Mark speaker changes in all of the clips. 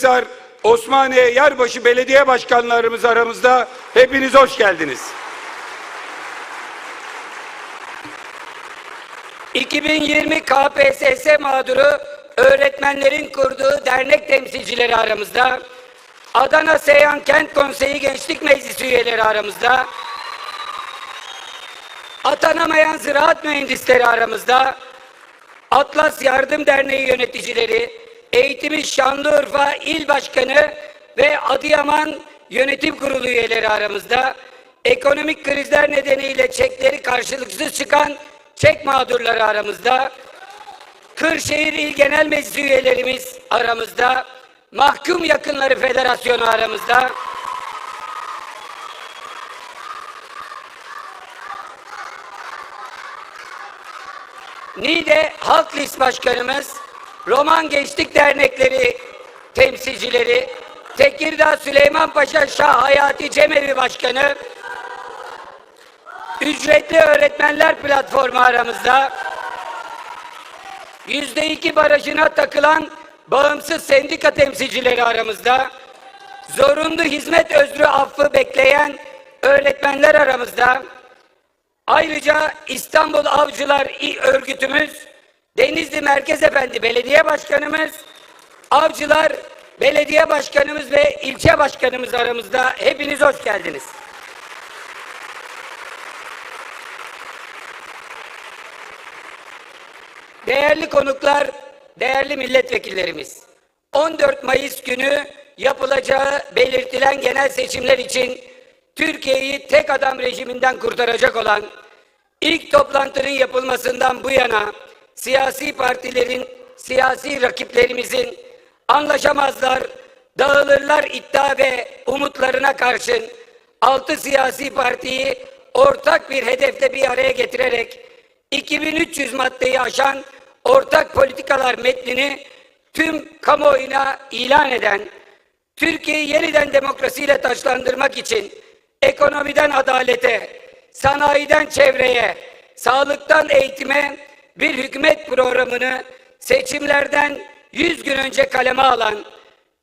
Speaker 1: Seferihisar, Osmaniye, Yarbaşı belediye başkanlarımız aramızda. Hepiniz hoş geldiniz.
Speaker 2: 2020 KPSS mağduru öğretmenlerin kurduğu dernek temsilcileri aramızda. Adana Seyhan Kent Konseyi Gençlik Meclisi üyeleri aramızda. Atanamayan ziraat mühendisleri aramızda. Atlas Yardım Derneği yöneticileri, Eğitimi Şanlıurfa İl Başkanı ve Adıyaman Yönetim Kurulu üyeleri aramızda. Ekonomik krizler nedeniyle çekleri karşılıksız çıkan çek mağdurları aramızda. Kırşehir İl Genel Meclisi üyelerimiz aramızda. Mahkum Yakınları Federasyonu aramızda. Niğde Halk List Başkanımız, Roman Gençlik Dernekleri temsilcileri, Tekirdağ Süleyman Paşa Şah Hayati Cemevi Başkanı, Ücretli Öğretmenler Platformu aramızda, yüzde iki barajına takılan bağımsız sendika temsilcileri aramızda, zorunlu hizmet özrü affı bekleyen öğretmenler aramızda, Ayrıca İstanbul Avcılar İ Örgütümüz, Denizli Merkez Efendi Belediye Başkanımız, Avcılar Belediye Başkanımız ve ilçe başkanımız aramızda. Hepiniz hoş geldiniz. Değerli konuklar, değerli milletvekillerimiz. 14 Mayıs günü yapılacağı belirtilen genel seçimler için Türkiye'yi tek adam rejiminden kurtaracak olan ilk toplantının yapılmasından bu yana siyasi partilerin, siyasi rakiplerimizin anlaşamazlar, dağılırlar iddia ve umutlarına karşın altı siyasi partiyi ortak bir hedefle bir araya getirerek 2300 maddeyi aşan ortak politikalar metnini tüm kamuoyuna ilan eden, Türkiye'yi yeniden demokrasiyle taçlandırmak için ekonomiden adalete, sanayiden çevreye, sağlıktan eğitime bir hükümet programını seçimlerden 100 gün önce kaleme alan,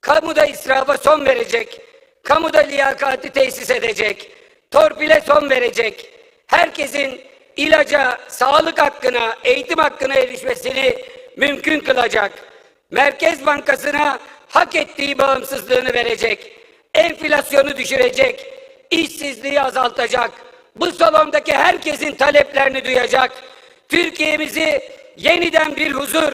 Speaker 2: kamuda israfa son verecek, kamuda liyakati tesis edecek, torpile son verecek, herkesin ilaca, sağlık hakkına, eğitim hakkına erişmesini mümkün kılacak, Merkez Bankası'na hak ettiği bağımsızlığını verecek, enflasyonu düşürecek, işsizliği azaltacak, bu salondaki herkesin taleplerini duyacak, Türkiye'mizi yeniden bir huzur,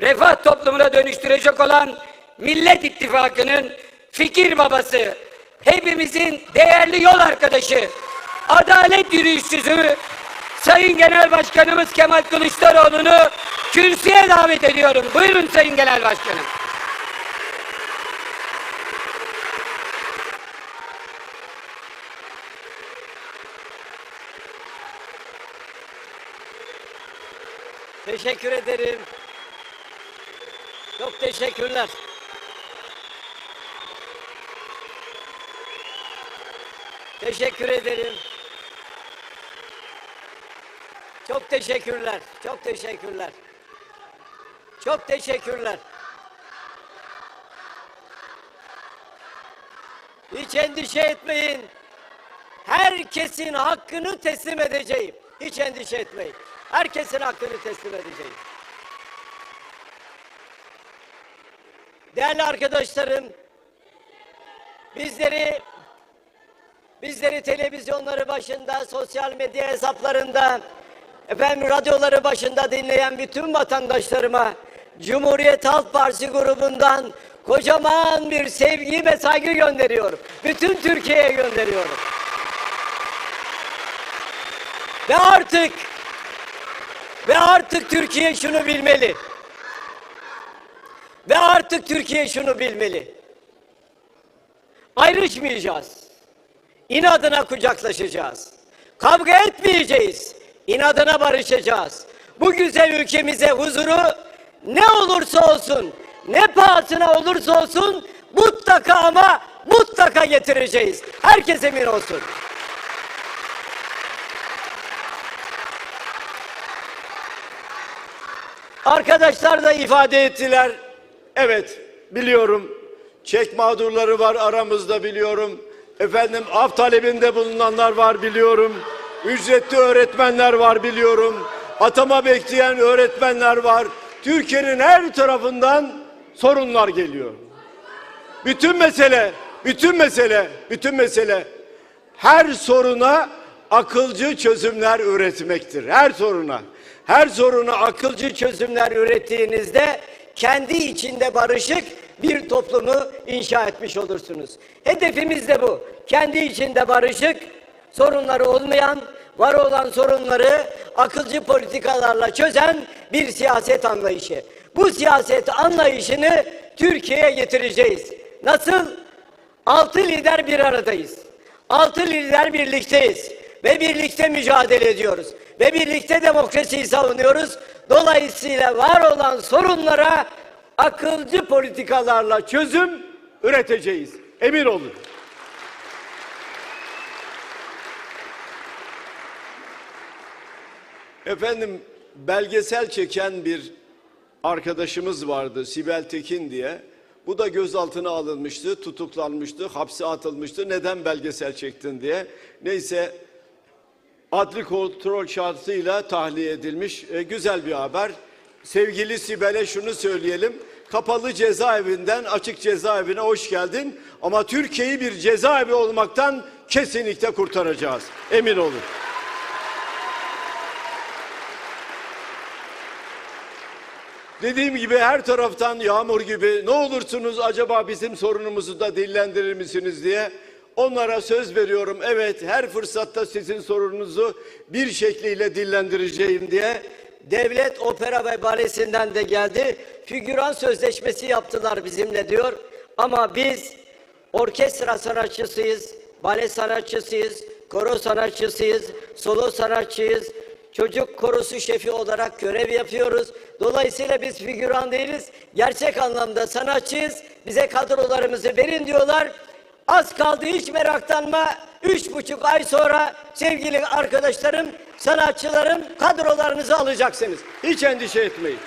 Speaker 2: refah toplumuna dönüştürecek olan Millet İttifakı'nın fikir babası, hepimizin değerli yol arkadaşı, adalet yürüyüşçüsü, Sayın Genel Başkanımız Kemal Kılıçdaroğlu'nu kürsüye davet ediyorum. Buyurun Sayın Genel Başkanım.
Speaker 3: Teşekkür ederim. Çok teşekkürler. Teşekkür ederim. Çok teşekkürler. Çok teşekkürler. Çok teşekkürler. Hiç endişe etmeyin. Herkesin hakkını teslim edeceğim. Hiç endişe etmeyin. Herkesin hakkını teslim edeceğim. Değerli arkadaşlarım, bizleri bizleri televizyonları başında, sosyal medya hesaplarında, efendim radyoları başında dinleyen bütün vatandaşlarıma Cumhuriyet Halk Partisi grubundan kocaman bir sevgi ve saygı gönderiyorum. Bütün Türkiye'ye gönderiyorum. Ve artık ve artık Türkiye şunu bilmeli. Ve artık Türkiye şunu bilmeli. Ayrışmayacağız. İnadına kucaklaşacağız. Kavga etmeyeceğiz. İnadına barışacağız. Bu güzel ülkemize huzuru ne olursa olsun, ne pahasına olursa olsun mutlaka ama mutlaka getireceğiz. Herkes emin olsun. Arkadaşlar da ifade ettiler. Evet, biliyorum.
Speaker 4: Çek mağdurları var aramızda biliyorum. Efendim af talebinde bulunanlar var biliyorum. Ücretli öğretmenler var biliyorum. Atama bekleyen öğretmenler var. Türkiye'nin her tarafından sorunlar geliyor. Bütün mesele, bütün mesele, bütün mesele her soruna akılcı çözümler üretmektir. Her soruna.
Speaker 3: Her soruna akılcı çözümler ürettiğinizde kendi içinde barışık bir toplumu inşa etmiş olursunuz. Hedefimiz de bu. Kendi içinde barışık, sorunları olmayan, var olan sorunları akılcı politikalarla çözen bir siyaset anlayışı. Bu siyaset anlayışını Türkiye'ye getireceğiz. Nasıl? Altı lider bir aradayız. Altı lider birlikteyiz. Ve birlikte mücadele ediyoruz. Ve birlikte demokrasiyi savunuyoruz. Dolayısıyla var olan sorunlara akılcı politikalarla çözüm
Speaker 4: üreteceğiz. Emin olun. Efendim belgesel çeken bir arkadaşımız vardı Sibel Tekin diye. Bu da gözaltına alınmıştı, tutuklanmıştı, hapse atılmıştı. Neden belgesel çektin diye. Neyse adli kontrol şartıyla tahliye edilmiş. E, güzel bir haber. Sevgili Sibel'e şunu söyleyelim. Kapalı cezaevinden açık cezaevine hoş geldin. Ama Türkiye'yi bir cezaevi olmaktan kesinlikle kurtaracağız. Emin olun. Dediğim gibi her taraftan yağmur gibi ne olursunuz acaba bizim sorunumuzu da dillendirir misiniz diye onlara söz veriyorum. Evet her fırsatta sizin sorununuzu bir şekliyle dillendireceğim diye
Speaker 3: Devlet Opera ve Balesi'nden de geldi. Figüran sözleşmesi yaptılar bizimle diyor. Ama biz orkestra sanatçısıyız, bale sanatçısıyız, koro sanatçısıyız, solo sanatçıyız. Çocuk korosu şefi olarak görev yapıyoruz. Dolayısıyla biz figüran değiliz. Gerçek anlamda sanatçıyız. Bize kadrolarımızı verin diyorlar. Az kaldı hiç meraklanma. Üç buçuk ay sonra sevgili arkadaşlarım, sanatçılarım kadrolarınızı alacaksınız.
Speaker 4: hiç endişe etmeyin.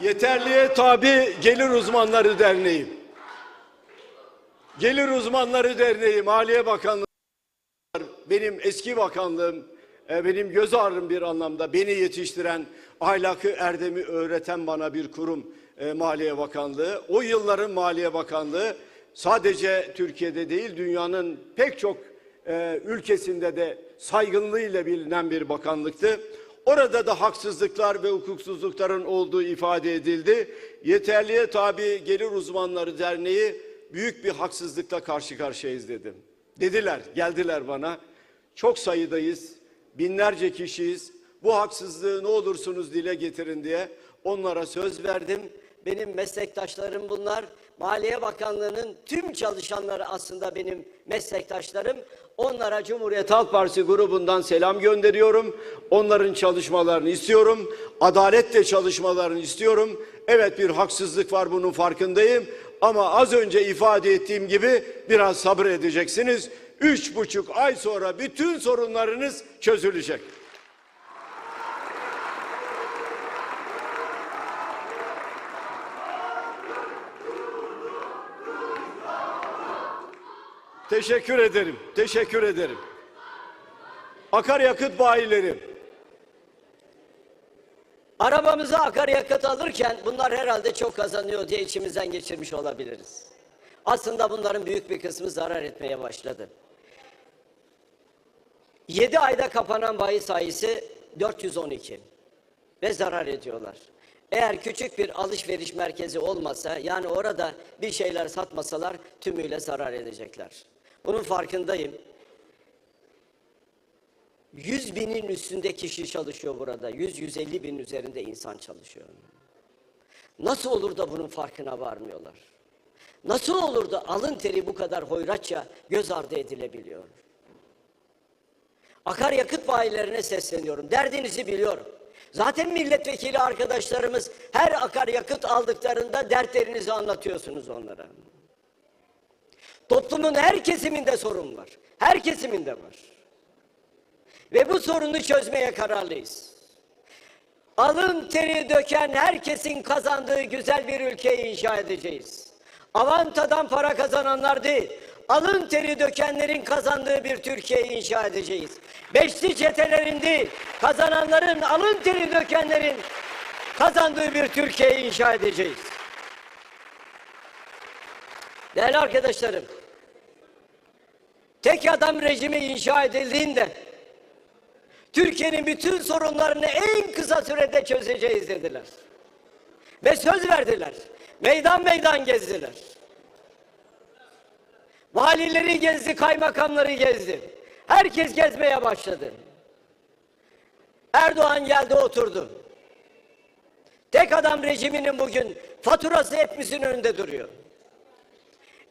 Speaker 4: Yeterliğe tabi Gelir Uzmanları Derneği. Gelir Uzmanları Derneği, Maliye Bakanlığı, benim eski bakanlığım, e, benim göz ağrım bir anlamda beni yetiştiren, ahlakı, erdemi öğreten bana bir kurum e, Maliye Bakanlığı. O yılların Maliye Bakanlığı sadece Türkiye'de değil dünyanın pek çok e, ülkesinde de saygınlığıyla bilinen bir bakanlıktı. Orada da haksızlıklar ve hukuksuzlukların olduğu ifade edildi. Yeterliğe tabi Gelir Uzmanları Derneği büyük bir haksızlıkla karşı karşıyayız dedim. Dediler, geldiler bana. Çok sayıdayız, binlerce kişiyiz. Bu haksızlığı ne olursunuz dile getirin diye onlara söz verdim.
Speaker 3: Benim meslektaşlarım bunlar. Maliye Bakanlığı'nın tüm çalışanları aslında benim meslektaşlarım.
Speaker 4: Onlara Cumhuriyet Halk Partisi grubundan selam gönderiyorum. Onların çalışmalarını istiyorum. Adaletle çalışmalarını istiyorum. Evet bir haksızlık var bunun farkındayım. Ama az önce ifade ettiğim gibi biraz sabır edeceksiniz. Üç buçuk ay sonra bütün sorunlarınız çözülecek. Teşekkür ederim. Teşekkür ederim. Akaryakıt bayileri.
Speaker 3: Arabamıza akaryakıt alırken bunlar herhalde çok kazanıyor diye içimizden geçirmiş olabiliriz. Aslında bunların büyük bir kısmı zarar etmeye başladı. 7 ayda kapanan bayi sayısı 412 ve zarar ediyorlar. Eğer küçük bir alışveriş merkezi olmasa yani orada bir şeyler satmasalar tümüyle zarar edecekler. Bunun farkındayım. 100 binin üstünde kişi çalışıyor burada. 100-150 bin üzerinde insan çalışıyor. Nasıl olur da bunun farkına varmıyorlar? Nasıl olur da alın teri bu kadar hoyratça göz ardı edilebiliyor? Akaryakıt bayilerine sesleniyorum. Derdinizi biliyorum. Zaten milletvekili arkadaşlarımız her akaryakıt aldıklarında dertlerinizi anlatıyorsunuz onlara. Toplumun her kesiminde sorun var. Her kesiminde var. Ve bu sorunu çözmeye kararlıyız. Alın teri döken herkesin kazandığı güzel bir ülkeyi inşa edeceğiz. Avantadan para kazananlar değil, alın teri dökenlerin kazandığı bir Türkiye'yi inşa edeceğiz. Beşli çetelerin değil, kazananların, alın teri dökenlerin kazandığı bir Türkiye'yi inşa edeceğiz. Değerli arkadaşlarım, tek adam rejimi inşa edildiğinde Türkiye'nin bütün sorunlarını en kısa sürede çözeceğiz dediler. Ve söz verdiler. Meydan meydan gezdiler. Valileri gezdi, kaymakamları gezdi. Herkes gezmeye başladı. Erdoğan geldi oturdu. Tek adam rejiminin bugün faturası hepimizin önünde duruyor.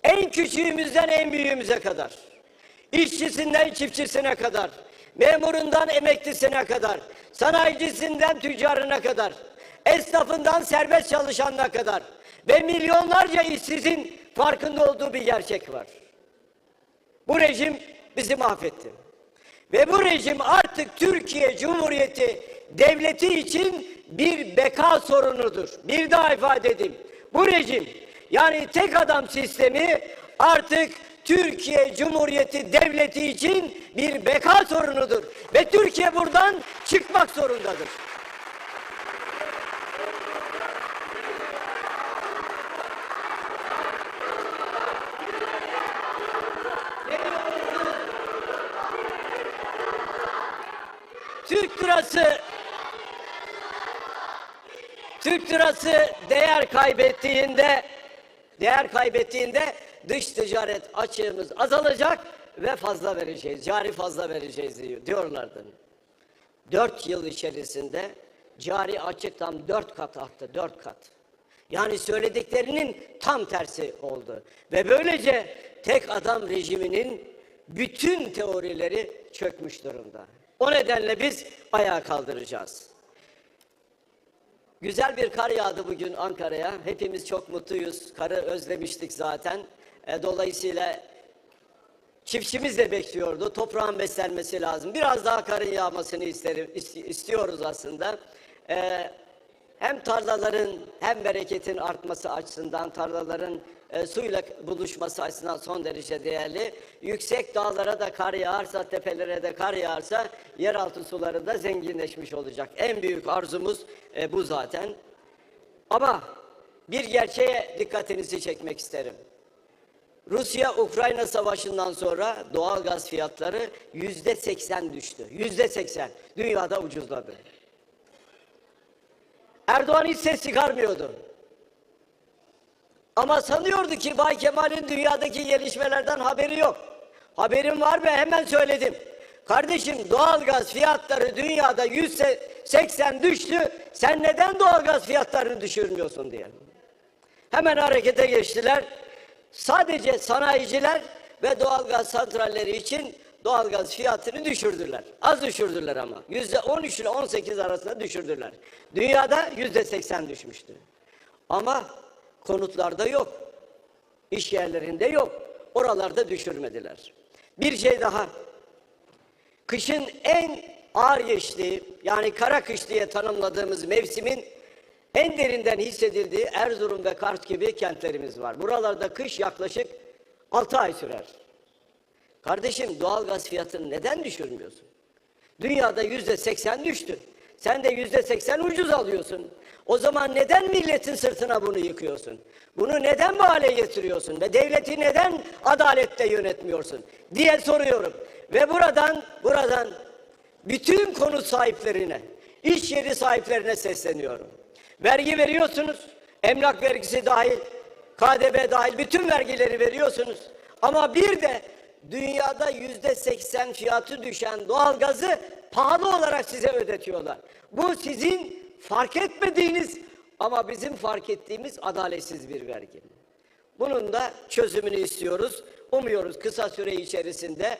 Speaker 3: En küçüğümüzden en büyüğümüze kadar. İşçisinden çiftçisine kadar. Memurundan emeklisine kadar. Sanayicisinden tüccarına kadar. Esnafından serbest çalışanına kadar. Ve milyonlarca işsizin farkında olduğu bir gerçek var. Bu rejim bizi mahvetti. Ve bu rejim artık Türkiye Cumhuriyeti devleti için bir beka sorunudur. Bir daha ifade edeyim. Bu rejim yani tek adam sistemi artık Türkiye Cumhuriyeti devleti için bir beka sorunudur. Ve Türkiye buradan çıkmak zorundadır. Lirası değer kaybettiğinde değer kaybettiğinde dış ticaret açığımız azalacak ve fazla vereceğiz. Cari fazla vereceğiz diyor, diyorlardı. Dört yıl içerisinde cari açıktan dört kat arttı, dört kat. Yani söylediklerinin tam tersi oldu. Ve böylece tek adam rejiminin bütün teorileri çökmüş durumda. O nedenle biz ayağa kaldıracağız. Güzel bir kar yağdı bugün Ankara'ya. Hepimiz çok mutluyuz. Karı özlemiştik zaten. E, dolayısıyla çiftçimiz de bekliyordu. Toprağın beslenmesi lazım. Biraz daha karın yağmasını isterim, is- istiyoruz aslında. E, hem tarlaların hem bereketin artması açısından tarlaların e, suyla buluşması açısından son derece değerli. Yüksek dağlara da kar yağarsa, tepelere de kar yağarsa yeraltı suları da zenginleşmiş olacak. En büyük arzumuz e, bu zaten. Ama bir gerçeğe dikkatinizi çekmek isterim. Rusya-Ukrayna savaşından sonra doğal gaz fiyatları yüzde seksen düştü. Yüzde seksen. Dünyada ucuzladı. Erdoğan hiç ses çıkarmıyordu. Ama sanıyordu ki Bay Kemal'in dünyadaki gelişmelerden haberi yok. Haberim var ve hemen söyledim. Kardeşim doğalgaz fiyatları dünyada yüzde seksen düştü. Sen neden doğalgaz fiyatlarını düşürmüyorsun diye. Hemen harekete geçtiler. Sadece sanayiciler ve doğalgaz santralleri için doğalgaz fiyatını düşürdüler. Az düşürdüler ama. Yüzde 13 ile 18 arasında düşürdüler. Dünyada yüzde 80 düşmüştü. Ama konutlarda yok. İş yerlerinde yok. Oralarda düşürmediler. Bir şey daha. Kışın en ağır geçtiği yani kara kış diye tanımladığımız mevsimin en derinden hissedildiği Erzurum ve Kars gibi kentlerimiz var. Buralarda kış yaklaşık 6 ay sürer. Kardeşim doğalgaz fiyatını neden düşürmüyorsun? Dünyada yüzde seksen düştü. Sen de yüzde seksen ucuz alıyorsun. O zaman neden milletin sırtına bunu yıkıyorsun? Bunu neden bu hale getiriyorsun? Ve devleti neden adalette yönetmiyorsun? diye soruyorum. Ve buradan, buradan bütün konut sahiplerine, iş yeri sahiplerine sesleniyorum. Vergi veriyorsunuz, emlak vergisi dahil, KDV dahil bütün vergileri veriyorsunuz. Ama bir de dünyada yüzde seksen fiyatı düşen doğalgazı pahalı olarak size ödetiyorlar. Bu sizin fark etmediğiniz ama bizim fark ettiğimiz adaletsiz bir vergi. Bunun da çözümünü istiyoruz. Umuyoruz kısa süre içerisinde